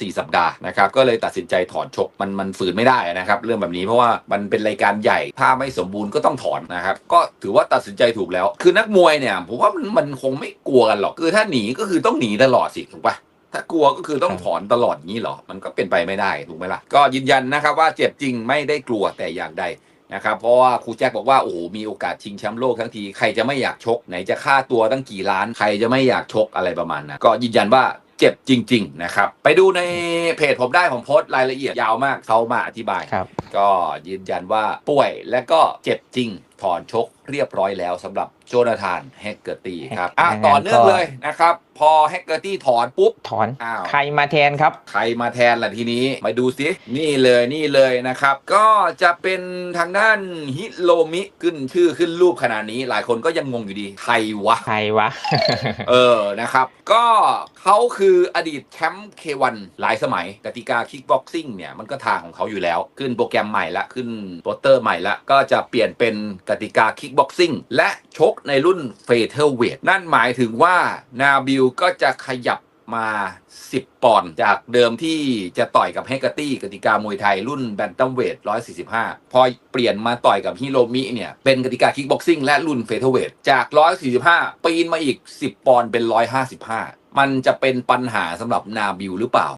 4 สัปดาห์นะครับก็เลยตัดสินใจถอนชกมันมันฝืนไม่ได้นะครับเรื่องแบบนี้เพราะว่ามันเป็นรายการใหญ่ถ้าไม่สมบูรณ์ก็ต้องถอนนะครับก็ถือว่าตัดสินใจถูกแล้ว คือนักมวยเนี่ยผมว่ามันมันคงไม่กลัวกันหรอกคือถ้าหนีก็คือต้องหนีตลอดสิถูกปะถ้ากลัวก็คือต้องถอนตลอดงี้หรอ มันก็เป็นไปไม่ได้ถูกไหมล่ะ ก็ยืนยันนะครับว่าเจ็บจริงไม่ได้กลัวแต่อย่างใดนะครับ เพราะว่าครูแจ็คบอกว่าโอ้โหมีโอกาสชิงแชมป์โลกทั้งที ใครจะไม่อยากชก ไหนจะค่าตัวตั้งกี่ล้าน ใครจะไม่อยากชกอะไรประมาณนั้นก็ยืนยันว่า เจ็บจริง ๆ นะครับ ไปดูในเพจผมได้ผมโพสต์รายละเอียดยาวมากเขามาอธิบาย ครับ ก็ยืนยันว่าป่วยและก็เจ็บจริง ถอนชกเรียบร้อยแล้วสำหรับโจนาธานแฮกเกอร์ตี้ครับอะงั้นต่อเนื่องก็เลยนะครับ พอแฮกเกอร์ตี้ถอนปุ๊บ ถอนอ้าวใครมาแทนครับ ใครมาแทนล่ะทีนี้ มาดูสิ นี่เลยนี่เลยนะครับ ก็จะเป็นทางด้านฮิโรมิขึ้นชื่อขึ้นรูปขนาดนี้ หลายคนก็ยังงงอยู่ดี ใครวะ ใครวะ เออนะครับ ก็เขาคืออดีตแชมป์เควันหลายสมัยกติกาคิกบ็อกซิ่งเนี่ยมันก็ทางของเขาอยู่แล้ว ขึ้นโปรแกรมใหม่ละขึ้นโปสเตอร์ใหม่ละก็จะเปลี่ยนเป็นกติกาคิกบ็อกซิ่งและชกในรุ่นเฟเธอร์เวทนั่นหมายถึงว่านาบิลก็จะขยับมา 10 ปอนด์จากเดิมที่จะต่อยกับเฮกเกอร์ตี้กติกามวยไทยรุ่นแบนตัมเวท 145 พอเปลี่ยนมาต่อยกับฮิโรมิเนี่ย เป็นกติกาคิกบ็อกซิ่งและรุ่นเฟเธอร์เวท จาก 145 ปีนมาอีก 10 ปอนด์เป็น 155 มันจะเป็นปัญหาสำหรับนาบิลหรือเปล่า